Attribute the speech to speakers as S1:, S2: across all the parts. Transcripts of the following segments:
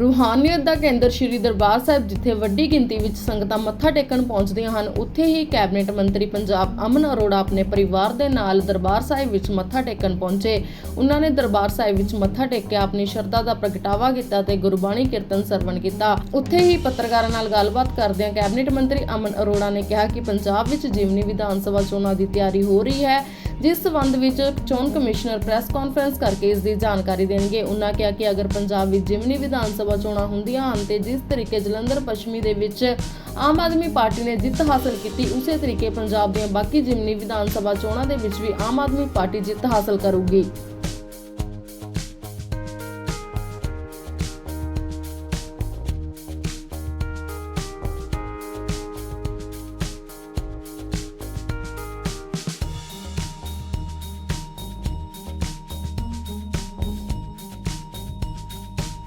S1: ਰੂਹਾਨੀਅਤ ਦਾ ਕੇਂਦਰ ਸ੍ਰੀ ਦਰਬਾਰ ਸਾਹਿਬ, ਜਿੱਥੇ ਵੱਡੀ ਗਿਣਤੀ ਵਿੱਚ ਸੰਗਤਾਂ ਮੱਥਾ ਟੇਕਣ ਪਹੁੰਚਦੀਆਂ ਹਨ, ਉੱਥੇ ਹੀ ਕੈਬਨਿਟ ਮੰਤਰੀ ਪੰਜਾਬ ਅਮਨ ਅਰੋੜਾ ਆਪਣੇ ਪਰਿਵਾਰ ਦੇ ਨਾਲ ਦਰਬਾਰ ਸਾਹਿਬ ਵਿੱਚ ਮੱਥਾ ਟੇਕਣ ਪਹੁੰਚੇ। ਉਹਨਾਂ ਨੇ ਦਰਬਾਰ ਸਾਹਿਬ ਵਿੱਚ ਮੱਥਾ ਟੇਕਿਆ ਆਪਣੀ ਸ਼ਰਧਾ ਦਾ ਪ੍ਰਗਟਾਵਾ ਕੀਤਾ ਤੇ ਗੁਰਬਾਣੀ ਕੀਰਤਨ ਸਰਵਣ ਕੀਤਾ। ਉੱਥੇ ਹੀ ਪੱਤਰਕਾਰਾਂ ਨਾਲ ਗੱਲਬਾਤ ਕਰਦਿਆਂ ਕੈਬਨਿਟ ਮੰਤਰੀ ਅਮਨ ਅਰੋੜਾ ਨੇ ਕਿਹਾ ਕਿ ਪੰਜਾਬ ਵਿੱਚ ਜਿਮਨੀ ਵਿਧਾਨ ਸਭਾ ਚੋਣਾਂ ਦੀ ਤਿਆਰੀ ਹੋ ਰਹੀ ਹੈ। ਜਿਸ ਸਬੰਧ ਵਿੱਚ ਚੋਣ ਕਮਿਸ਼ਨਰ ਪ੍ਰੈਸ ਕਾਨਫਰੰਸ ਕਰਕੇ ਇਸ ਦੀ ਜਾਣਕਾਰੀ ਦੇਣਗੇ। ਉਹਨਾਂ ਕਿਹਾ ਕਿ ਅਗਰ ਪੰਜਾਬ ਵਿੱਚ ਜਿਮਨੀ ਵਿਧਾਨ ਸਭਾ ਚੋਣਾਂ ਹੁੰਦੀਆਂ ਹਨ, ਤੇ ਜਿਸ ਤਰੀਕੇ ਜਲੰਧਰ ਪੱਛਮੀ ਦੇ ਵਿੱਚ ਆਮ ਆਦਮੀ ਪਾਰਟੀ ਨੇ ਜਿੱਤ ਹਾਸਲ ਕੀਤੀ, ਉਸੇ ਤਰੀਕੇ ਪੰਜਾਬ ਦੀਆਂ ਬਾਕੀ ਜਿਮਨੀ ਵਿਧਾਨ ਸਭਾ ਚੋਣਾਂ ਦੇ ਵਿੱਚ ਵੀ ਆਮ ਆਦਮੀ ਪਾਰਟੀ ਜਿੱਤ ਹਾਸਲ ਕਰੂਗੀ।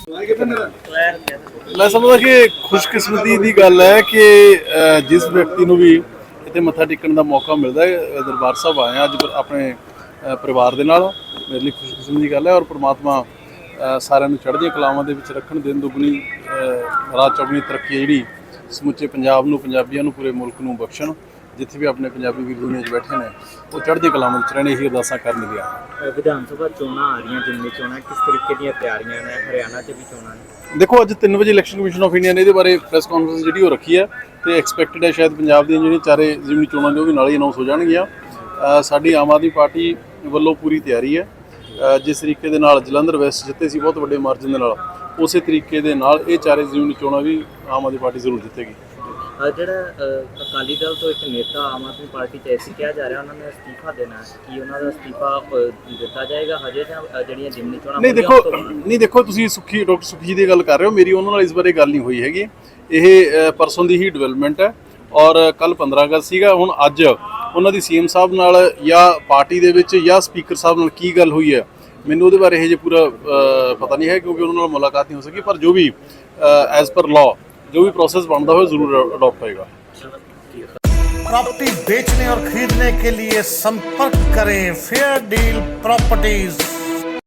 S2: ਮੈਂ ਸਮਝਦਾ ਕਿ ਖੁਸ਼ਕਿਸਮਤੀ ਦੀ ਗੱਲ ਹੈ ਕਿ ਜਿਸ ਵਿਅਕਤੀ ਨੂੰ ਵੀ ਇੱਥੇ ਮੱਥਾ ਟੇਕਣ ਦਾ ਮੌਕਾ ਮਿਲਦਾ ਹੈ ਦਰਬਾਰ ਸਾਹਿਬ ਆਏ ਹਾਂ ਅੱਜ ਆਪਣੇ ਪਰਿਵਾਰ ਦੇ ਨਾਲ। ਮੇਰੇ ਲਈ ਖੁਸ਼ਕਿਸਮਤੀ ਦੀ ਗੱਲ ਹੈ ਔਰ ਪ੍ਰਮਾਤਮਾ ਸਾਰਿਆਂ ਨੂੰ ਚੜ੍ਹਦੀਆਂ ਕਲਾਵਾਂ ਦੇ ਵਿੱਚ ਰੱਖਣ, ਦਿਨ ਦੁਗਣੀ ਰਾਤ ਚੌਗਣੀ ਤਰੱਕੀ ਹੈ ਜਿਹੜੀ ਸਮੁੱਚੇ ਪੰਜਾਬ ਨੂੰ, ਪੰਜਾਬੀਆਂ ਨੂੰ, ਪੂਰੇ ਮੁਲਕ ਨੂੰ ਬਖਸ਼ਣ। ਜਿੱਥੇ ਵੀ ਆਪਣੇ ਪੰਜਾਬੀ ਵੀਰ ਦੁਨੀਆ 'ਚ ਬੈਠੇ ਨੇ ਉਹ ਚੜ੍ਹਦੀ ਕਲਾਵਾਂ ਵਿੱਚ ਰਹਿਣ ਇਹੀ ਅਰਦਾਸਾਂ ਕਰਨ ਲਈ ਆ
S3: ਅ, ਵਿਧਾਨ ਸਭਾ ਚੋਣਾਂ ਆ ਰਹੀਆਂ ਜਿੰਨੀ ਚੋਣਾਂ ਕਿਸ ਤਰੀਕੇ ਦੀਆਂ ਤਿਆਰੀਆਂ ਨੇ? ਹਰਿਆਣਾ 'ਚ ਵੀ ਚੋਣਾਂ ਨੇ।
S2: ਦੇਖੋ ਅੱਜ 3 ਵਜੇ ਇਲੈਕਸ਼ਨ ਕਮਿਸ਼ਨ ਆਫ ਇੰਡੀਆ ਨੇ ਇਹਦੇ ਬਾਰੇ ਪ੍ਰੈਸ ਕਾਨਫਰੰਸ ਜਿਹੜੀ ਉਹ ਰੱਖੀ ਹੈ ਤੇ ਐਕਸਪੈਕਟਡ ਹੈ ਸ਼ਾਇਦ ਪੰਜਾਬ ਦੀਆਂ ਜਿਹੜੀਆਂ ਚਾਰੇ ਜ਼ਿਮਨੀ ਚੋਣਾਂ ਨੇ ਉਹ ਵੀ ਨਾਲ ਹੀ ਅਨਾਉਂਸ ਹੋ ਜਾਣਗੀਆਂ। ਸਾਡੀ ਆਮ ਆਦਮੀ ਪਾਰਟੀ ਵੱਲੋਂ ਪੂਰੀ ਤਿਆਰੀ ਹੈ। ਜਿਸ ਤਰੀਕੇ ਦੇ ਨਾਲ ਜਲੰਧਰ ਵੈਸਟ ਜਿੱਤੇ ਸੀ ਬਹੁਤ ਵੱਡੇ ਮਾਰਜਨ ਦੇ ਨਾਲ ਉਸੇ ਤਰੀਕੇ ਦੇ ਨਾਲ ਇਹ ਚਾਰੇ ਜ਼ਿਮਨੀ ਚੋਣਾਂ ਵੀ ਆਮ ਆਦਮੀ ਪਾਰਟੀ ਜ਼ਰੂਰ ਜਿੱਤੇਗੀ।
S3: ਜਿਹੜਾ ਅ, ਅਕਾਲੀ ਦਲ ਤੋਂ ਇੱਕ ਨੇਤਾ ਆਮ ਆਦਮੀ ਪਾਰਟੀ 'ਚ ਐਸੀ ਕਿਹਾ ਜਾ ਰਿਹਾ ਉਹਨਾਂ ਨੇ ਅਸਤੀਫਾ ਦੇਣਾ ਹੈ ਕੀ ਉਹਨਾਂ ਦਾ ਅਸਤੀਫਾ ਅ, ਦਿੱਤਾ ਜਾਏਗਾ ਹਜੇ ਜਾਂ ਅ, ਜਿਹੜੀਆਂ ਜਿਮਨੀ ਚੋਣਾਂ
S2: ਨਹੀਂ
S3: ਹੋਣਗੀਆਂ
S2: ਦੇਖੋ
S3: ਉਸ ਤੋਂ ਬਾਅਦ?
S2: ਨਹੀਂ ਦੇਖੋ ਤੁਸੀਂ ਸੁਖੀ ਡਾਕਟਰ ਸੁਖੀ ਜੀ ਦੀ ਗੱਲ ਕਰ ਰਹੇ ਹੋ ਮੇਰੀ ਉਹਨਾਂ ਨਾਲ ਇਸ ਬਾਰੇ ਗੱਲ ਨਹੀਂ ਹੋਈ ਹੈਗੀ ਇਹ ਪਰਸੋਂ ਦੀ ਹੀ ਡਿਵੈਲਪਮੈਂਟ ਹੈ ਔਰ ਕੱਲ 15 ਅਗਸਤ ਸੀਗਾ ਹੁਣ ਅੱਜ ਉਹਨਾਂ ਦੀ ਸੀਐਮ ਸਾਹਿਬ ਨਾਲ ਜਾਂ ਪਾਰਟੀ ਦੇ ਵਿੱਚ ਜਾਂ ਸਪੀਕਰ ਸਾਹਿਬ ਨਾਲ ਕੀ ਗੱਲ ਹੋਈ ਹੈ ਮੈਨੂੰ ਉਹਦੇ ਬਾਰੇ ਇਹ ਜੇ ਪੂਰਾ ਅ, ਪਤਾ ਨਹੀਂ ਹੈ ਕਿਉਂਕਿ ਉਹਨਾਂ ਨਾਲ ਮੁਲਾਕਾਤ ਨਹੀਂ ਹੋ ਸਕੀ ਪਰ ਜੋ ਵੀ ਐਜ਼ ਪਰ ਲਾਅ जो भी प्रोसेस बनता हो जरूर अडॉप्ट होएगा
S4: प्रॉपर्टी बेचने और खरीदने के लिए संपर्क करें फेयर डील प्रॉपर्टीज़